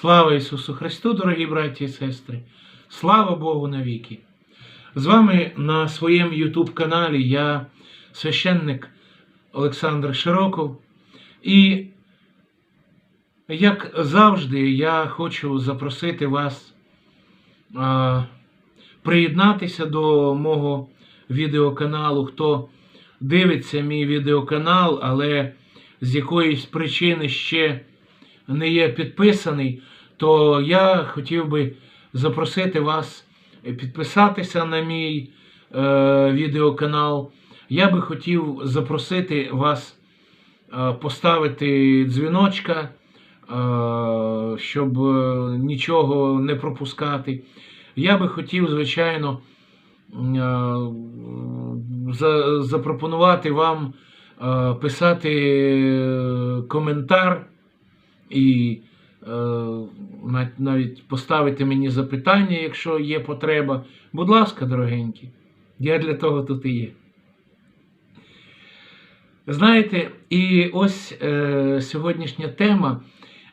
Слава Ісусу Христу, дорогі браті і сестри! Слава Богу навіки! З вами на своєму YouTube каналі я священник Олександр Широков. І, як завжди, я хочу запросити вас а, приєднатися до мого відеоканалу. Хто дивиться мій відеоканал, але з якоїсь причини ще не є підписаний, то я хотів би запросити вас підписатися на мій е, відеоканал. Я би хотів запросити вас е, поставити дзвіночка, е, щоб е, нічого не пропускати. Я би хотів, звичайно, е, за, запропонувати вам е, писати е, коментар і е, навіть поставити мені запитання, якщо є потреба. Будь ласка, дорогенькі, я для того тут і є. Знаєте, і ось е, сьогоднішня тема.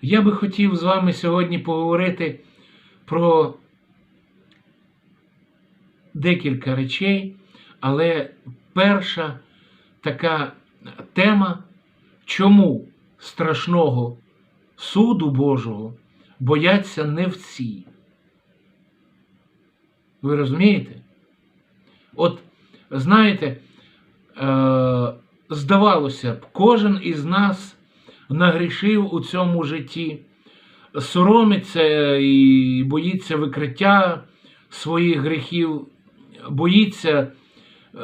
Я би хотів з вами сьогодні поговорити про декілька речей, але перша така тема, чому страшного суду Божого бояться не всі. Ви розумієте? От, знаєте, е, здавалося б, кожен із нас нагрішив у цьому житті, соромиться і боїться викриття своїх гріхів, боїться,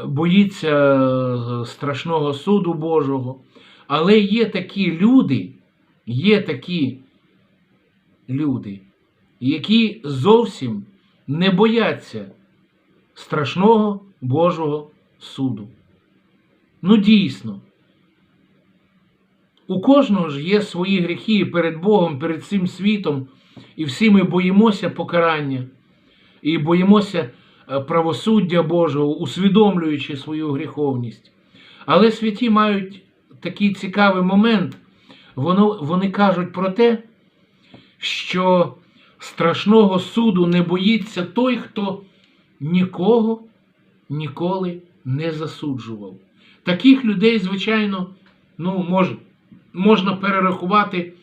боїться е, страшного суду Божого. Але є такі люди, є такі люди, які зовсім не бояться страшного Божого суду. Ну, дійсно, у кожного ж є свої гріхи перед Богом, перед цим світом, і всі ми боїмося покарання, і боїмося е, правосуддя Божого, усвідомлюючи свою гріховність. Але святі мають такий цікавий момент. Воно, вони кажуть про те, що страшного суду не боїться той, хто нікого ніколи не засуджував. Таких людей, звичайно, ну, мож, можна перерахувати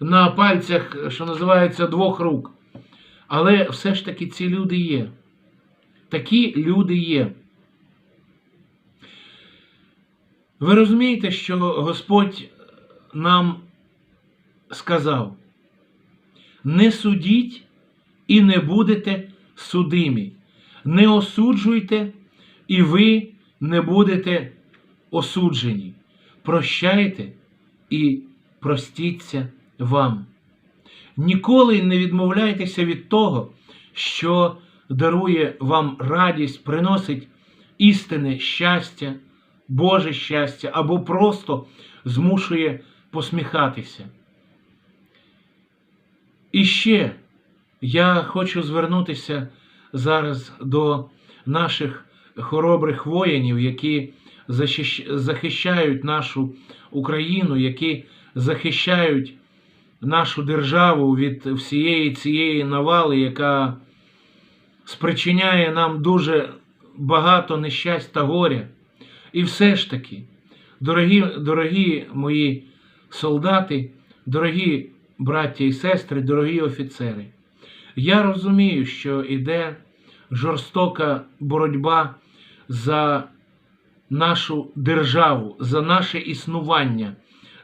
на пальцях, що називається, двох рук. Але все ж таки ці люди є. Такі люди є. Ви розумієте, що Господь нам сказав: не судіть і не будете судимі, не осуджуйте, і ви не будете осуджені. Прощайте і простіться вам. Ніколи не відмовляйтеся від того, що дарує вам радість, приносить істинне щастя, Боже щастя, або просто змушує посміхатися. І ще я хочу звернутися зараз до наших хоробрих воїнів, які захищають нашу Україну, які захищають нашу державу від всієї цієї навали, яка спричиняє нам дуже багато нещасть та горя. І все ж таки, дорогі, дорогі мої солдати, дорогі браття і сестри, дорогі офіцери, я розумію, що іде жорстока боротьба за нашу державу, за наше існування,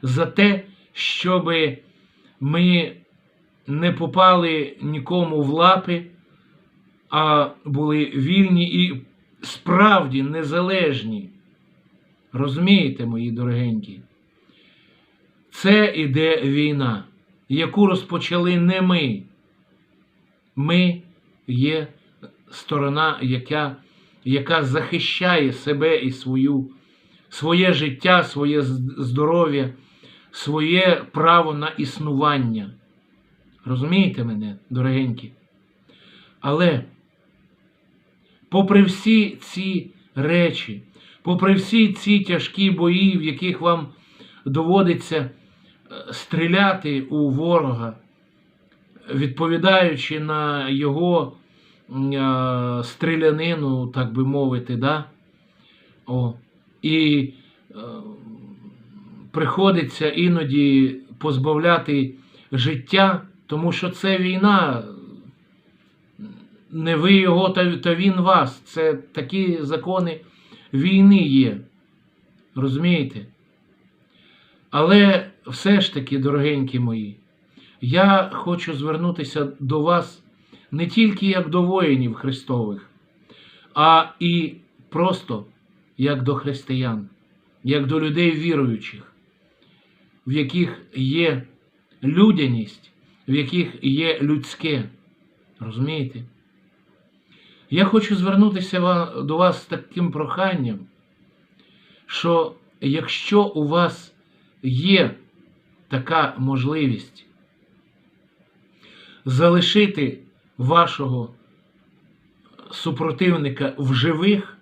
за те, щоб ми не попали нікому в лапи, а були вільні і справді незалежні. Розумієте, мої дорогенькі? Це іде війна, яку розпочали не ми. Ми є сторона, яка, яка захищає себе і свою, своє життя, своє здоров'я, своє право на існування. Розумієте мене, дорогенькі? Але попри всі ці речі, попри всі ці тяжкі бої, в яких вам доводиться стріляти у ворога, відповідаючи на його е, стрілянину, так би мовити, да? О, і е, приходиться іноді позбавляти життя, тому що це війна. Не ви його, та він вас. Це такі закони війни є. Розумієте? Але все ж таки, дорогенькі мої, я хочу звернутися до вас не тільки як до воїнів Христових, а і просто як до християн, як до людей віруючих, в яких є людяність, в яких є людське. Розумієте? Я хочу звернутися до вас з таким проханням, що якщо у вас є така можливість залишити вашого супротивника в живих,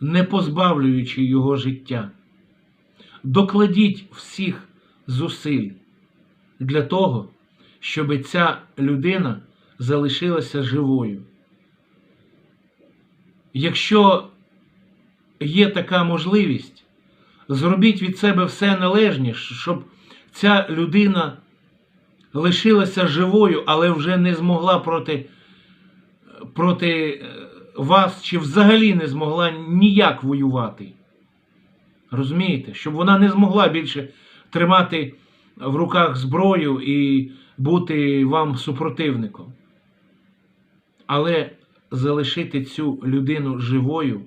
не позбавлюючи його життя, докладіть всіх зусиль для того, щоб ця людина залишилася живою. Якщо є така можливість, зробіть від себе все належне, щоб ця людина лишилася живою, але вже не змогла проти, проти е, вас, чи взагалі не змогла ніяк воювати. Розумієте? Щоб вона не змогла більше тримати в руках зброю і бути вам супротивником. Але залишити цю людину живою,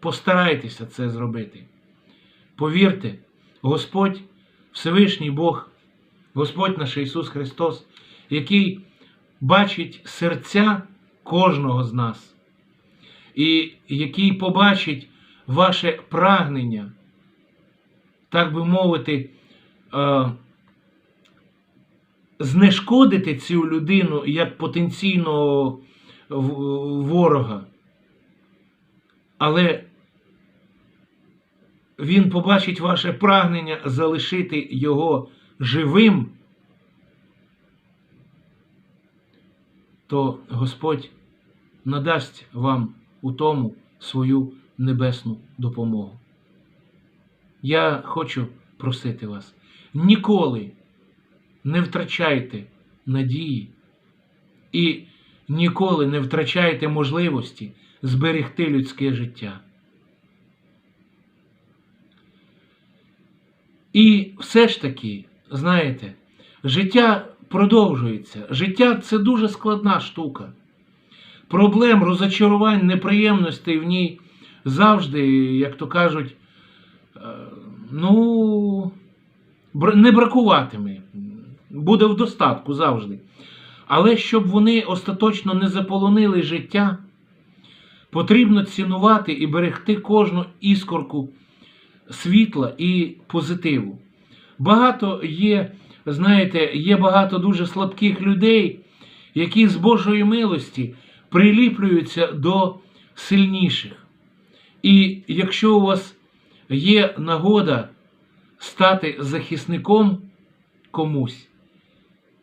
постарайтеся це зробити. Повірте, Господь, Всевишній Бог, Господь наш Ісус Христос, який бачить серця кожного з нас, і який побачить ваше прагнення, так би мовити, е, знешкодити цю людину як потенційного ворога. Але він побачить ваше прагнення залишити його живим, то Господь надасть вам у тому свою небесну допомогу. Я хочу просити вас, ніколи не втрачайте надії і ніколи не втрачайте можливості зберегти людське життя. І все ж таки, знаєте, життя продовжується. Життя це дуже складна штука. Проблем, розочарувань, неприємностей в ній завжди, як то кажуть, е, ну, не бракуватиме. Буде в достатку завжди. Але щоб вони остаточно не заполонили життя, потрібно цінувати і берегти кожну іскорку світла і позитиву. Багато є, знаєте, є багато дуже слабких людей, які з Божої милості приліплюються до сильніших. І якщо у вас є нагода стати захисником комусь,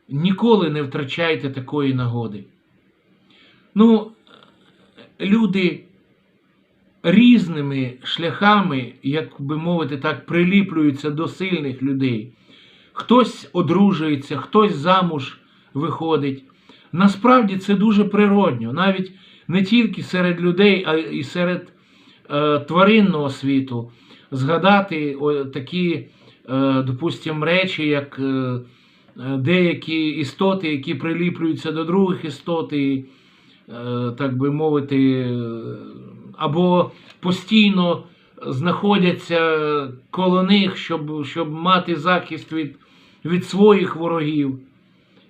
ніколи не втрачайте такої нагоди. Ну, люди різними шляхами, як би мовити так, приліплюються до сильних людей. Хтось одружується, хтось замуж виходить. Насправді це дуже природньо, навіть не тільки серед людей, а й серед е, тваринного світу. Згадати такі, е, допустимо, речі, як е, е, деякі істоти, які приліплюються до других істот, і, е, так би мовити, або постійно знаходяться коло них, щоб, щоб мати захист від, від своїх ворогів.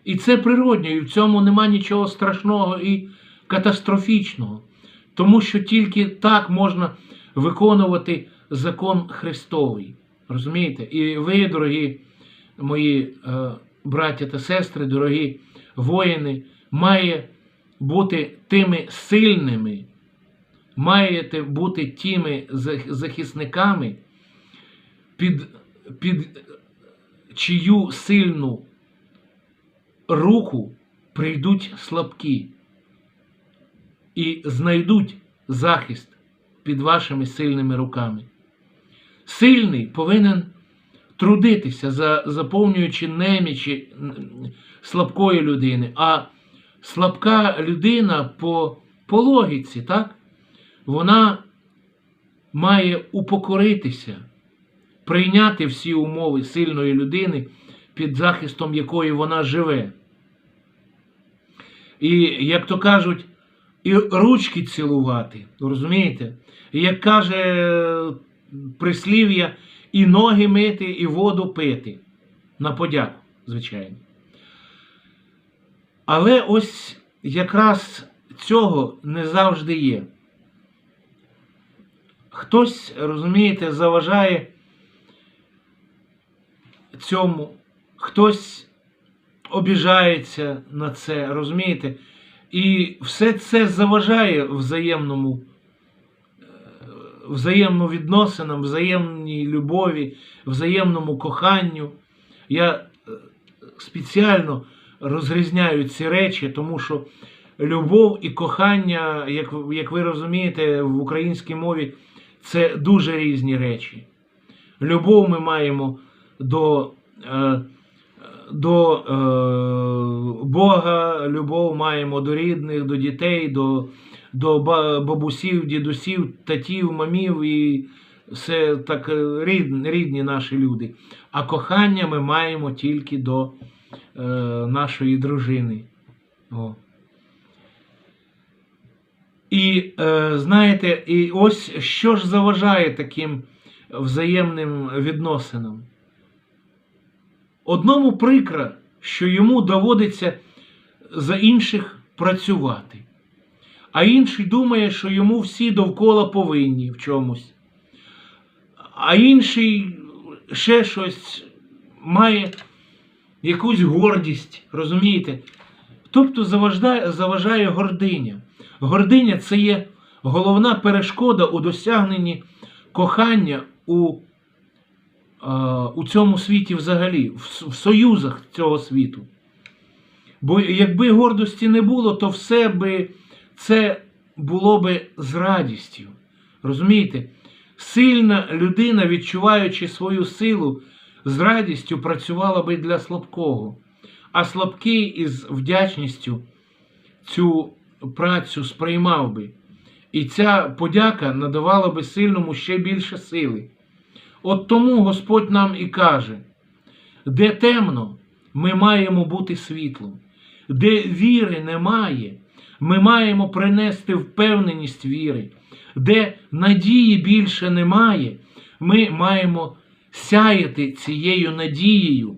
І це природньо, і в цьому нема нічого страшного і катастрофічного. Тому що тільки так можна виконувати закон Христовий. Розумієте? І ви, дорогі мої е, браття та сестри, дорогі воїни, має бути тими сильними, маєте бути тими захисниками, під, під чию сильну руку прийдуть слабкі і знайдуть захист під вашими сильними руками. Сильний повинен трудитися, за, заповнюючи немічі слабкої людини, а слабка людина по, по логіці, так? Вона має упокоритися, прийняти всі умови сильної людини, під захистом якої вона живе. І, як то кажуть, і ручки цілувати, розумієте? І як каже е, прислів'я, і ноги мити, і воду пити. На подяку, звичайно. Але ось якраз цього не завжди є. Хтось, розумієте, заважає цьому, хтось обіжається на це, розумієте? І все це заважає взаємному, е, взаємно відносинам, взаємній любові, взаємному коханню. Я е, спеціально розрізняю ці речі, тому що любов і кохання, як, як ви розумієте, в українській мові це дуже різні речі. Любов ми маємо до, е, до е, Бога, любов маємо до рідних, до дітей, до, до бабусів, дідусів, татів, мамів і все так е, рідні, рідні наші люди. А кохання ми маємо тільки до нашої дружини. О. І е, знаєте, і ось що ж заважає таким взаємним відносинам? Одному прикро, що йому доводиться за інших працювати, а інший думає, що йому всі довкола повинні в чомусь, а інший ще щось має якусь гордість, розумієте? Тобто заважає, заважає гординя. Гординя це є головна перешкода у досягненні кохання у, у цьому світі взагалі, в союзах цього світу. Бо якби гордості не було, то все би це було би з радістю. Розумієте? Сильна людина, відчуваючи свою силу, з радістю працювала би для слабкого, а слабкий із вдячністю цю працю сприймав би. І ця подяка надавала би сильному ще більше сили. От тому Господь нам і каже: де темно, ми маємо бути світлом, де віри немає, ми маємо принести впевненість віри, де надії більше немає, ми маємо сяяти цією надією,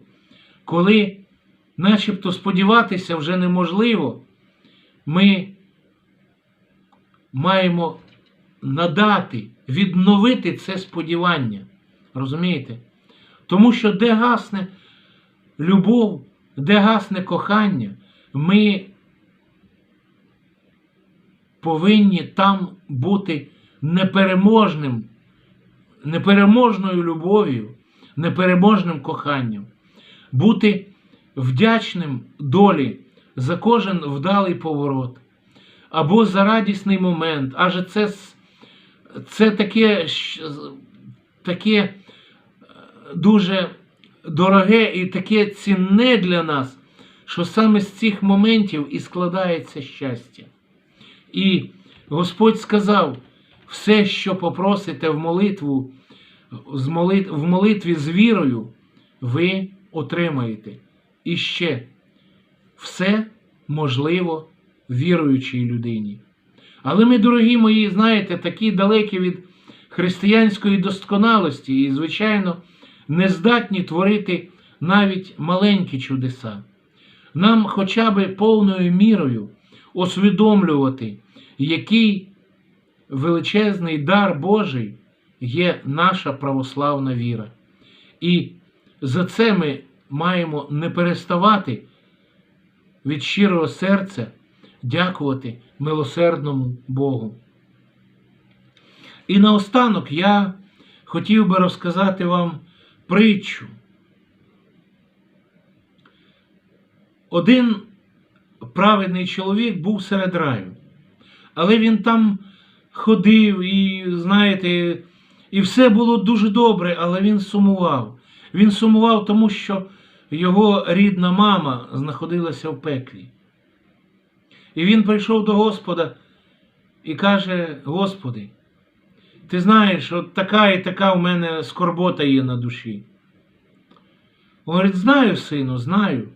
коли начебто сподіватися вже неможливо, ми маємо надати, відновити це сподівання. Розумієте? Тому що де гасне любов, де гасне кохання, ми повинні там бути непереможним, непереможною любов'ю, непереможним коханням, бути вдячним долі за кожен вдалий поворот або за радісний момент, адже це, це таке, таке е, дуже дороге і таке цінне для нас, що саме з цих моментів і складається щастя. І Господь сказав: все, що попросите в молитву, в молитві з вірою, ви отримаєте. І ще все можливо віруючій людині. Але ми, дорогі мої, знаєте, такі далекі від християнської досконалості і, звичайно, не здатні творити навіть маленькі чудеса. Нам хоча б повною мірою усвідомлювати, який величезний дар Божий є наша православна віра. І за це ми маємо не переставати від щирого серця дякувати милосердному Богу. І наостанок я хотів би розказати вам притчу. Один праведний чоловік був серед раю. Але він там ходив і, знаєте, і все було дуже добре, але він сумував. Він сумував, тому що його рідна мама знаходилася в пеклі. І він прийшов до Господа і каже: Господи, ти знаєш, от така і така в мене скорбота є на душі. Говорить, знаю, сину, знаю.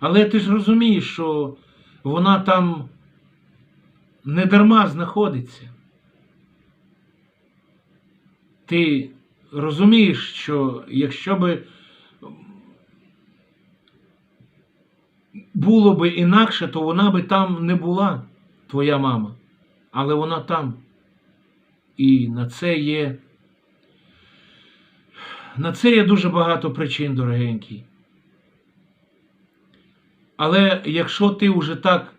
Але ти ж розумієш, що вона там не дарма знаходиться. Ти розумієш, що якщо би було би інакше, то вона би там не була, твоя мама. Але вона там. І на це є. На це є дуже багато причин, дорогенький. Але якщо ти вже так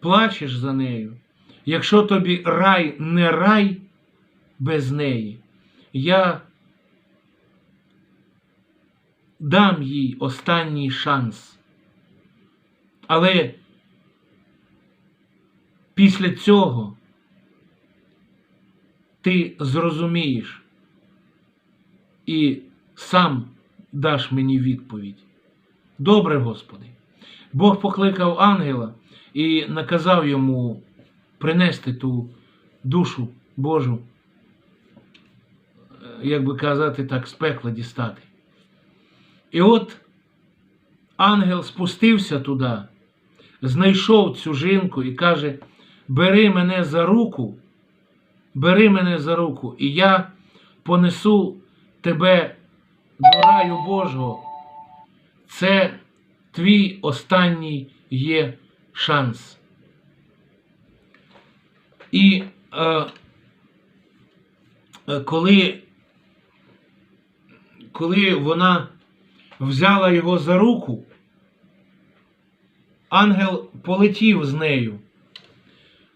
плачеш за нею, якщо тобі рай не рай без неї, я дам їй останній шанс. Але після цього ти зрозумієш і сам даш мені відповідь. Добре, Господи. Бог покликав ангела і наказав йому принести ту душу Божу, е, як би казати так, з пекла дістати. І от ангел спустився туди, знайшов цю жінку і каже: Бери мене за руку, бери мене за руку, і я понесу тебе до раю Божого. Це твій останній є шанс. І е, е, коли, коли вона взяла його за руку, ангел полетів з нею.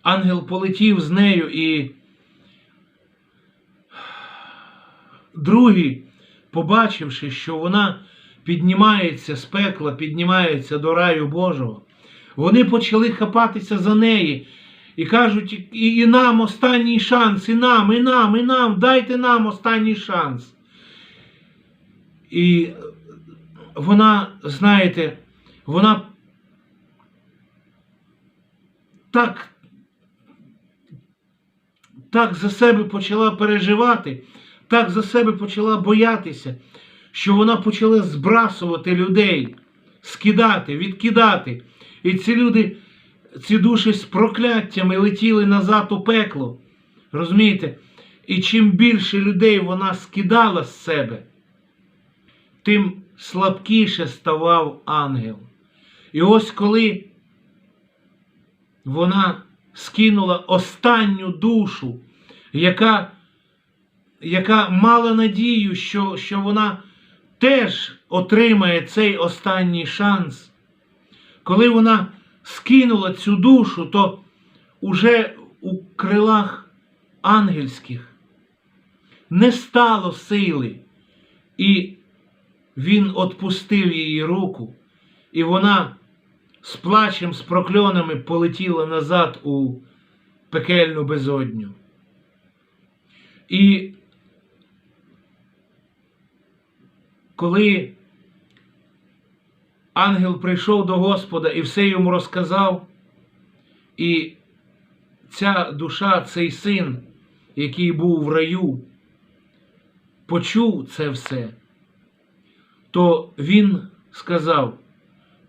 Ангел полетів з нею і другий, побачивши, що вона піднімається з пекла, піднімається до раю Божого, вони почали хапатися за неї і кажуть, і, і нам останній шанс, і нам, і нам, і нам, дайте нам останній шанс. І вона, знаєте, вона так, так за себе почала переживати, так за себе почала боятися, що вона почала збрасувати людей, скидати, відкидати. І ці люди, ці душі з прокляттями летіли назад у пекло. Розумієте? І чим більше людей вона скидала з себе, тим слабкіше ставав ангел. І ось коли вона скинула останню душу, яка яка мала надію, що, що вона теж отримає цей останній шанс. Коли вона скинула цю душу, то уже у крилах ангельських не стало сили, і він отпустив її руку, і вона з плачем, з прокльонами полетіла назад у пекельну безодню. І коли ангел прийшов до Господа і все йому розказав, і ця душа, цей син, який був в раю, почув це все, то він сказав: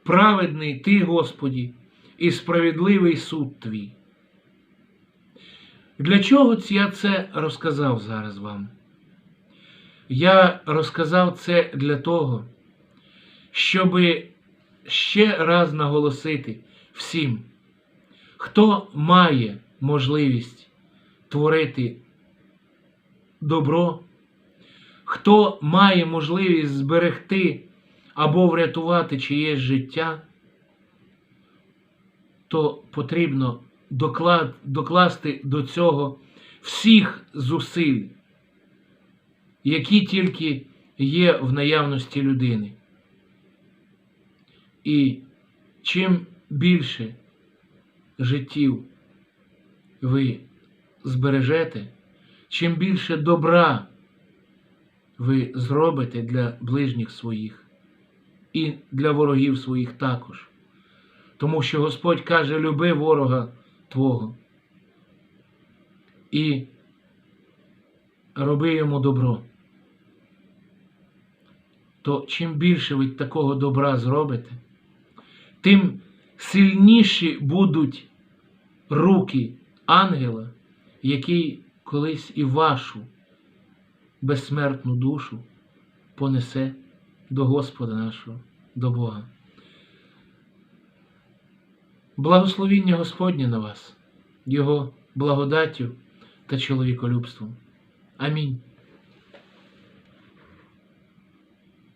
Праведний ти, Господі, і справедливий суд твій. Для чого я це розказав зараз вам? Я розказав це для того, щоб ще раз наголосити всім, хто має можливість творити добро, хто має можливість зберегти або врятувати чиєсь життя, то потрібно доклад, докласти до цього всіх зусиль, які тільки є в наявності людини. І чим більше життів ви збережете, чим більше добра ви зробите для ближніх своїх і для ворогів своїх також. Тому що Господь каже: люби ворога Твого і роби йому добро. То чим більше ви такого добра зробите, тим сильніші будуть руки ангела, який колись і вашу безсмертну душу понесе до Господа нашого, до Бога. Благословіння Господнє на вас, Його благодаттю та чоловіколюбством. Амінь.